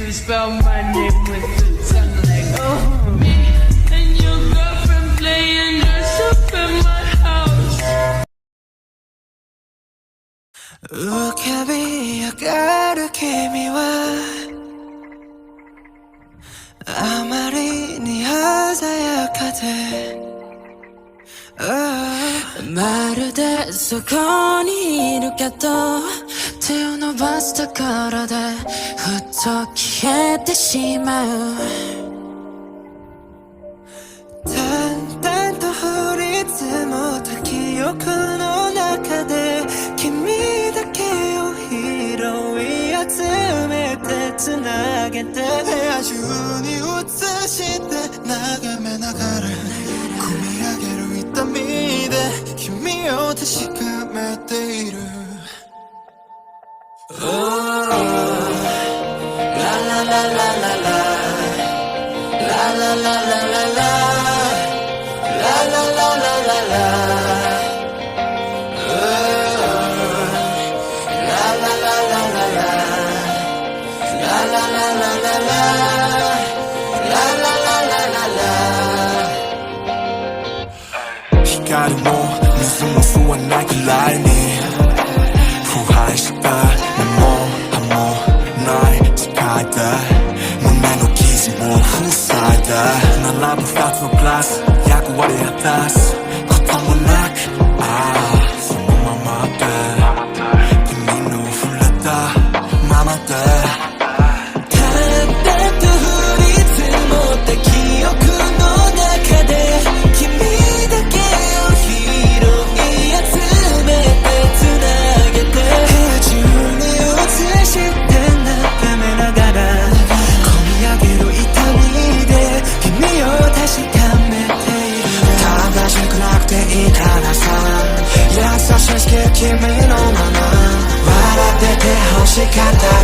you spell my name with the tongue like oh me and your girlfriend playing dress up in my house. Look at me, you gotta keep me wide. 아무리 네 하자역하대 마르대 Oh, 느꼈던 手を伸ばすところでふっと消えてしまう。淡々と降り積もった記憶の中で君だけを拾い集めて繋げて部屋中に映して眺めながら。込み上げる痛みで君を確かめている 라인이 후회 시간 내몸 한몸날 스카이다 눈에 녹이지 뭐 후사이다 난 라브 파트 플러스 야구와의 핫다스 Chicago.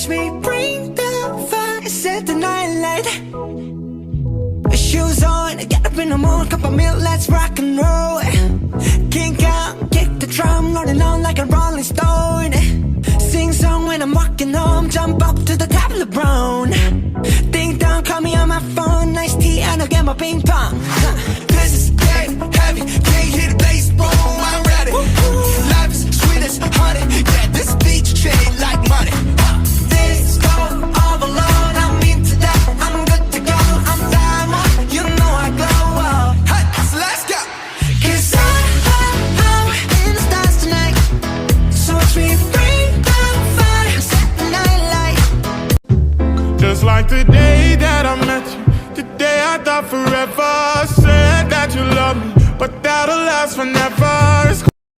Watch me bring the fire Set the night light Shoes on, get up in the morning, cup of milk, let's rock and roll. Kink out, kick the drum, rolling on like a rolling stone. Sing song when I'm walking home, jump up to the top of the brown. Ding dong, call me on my phone, nice tea, and I'll get my ping pong. Like the day that I met you, the day I thought forever. Said that you love me, but that'll last forever.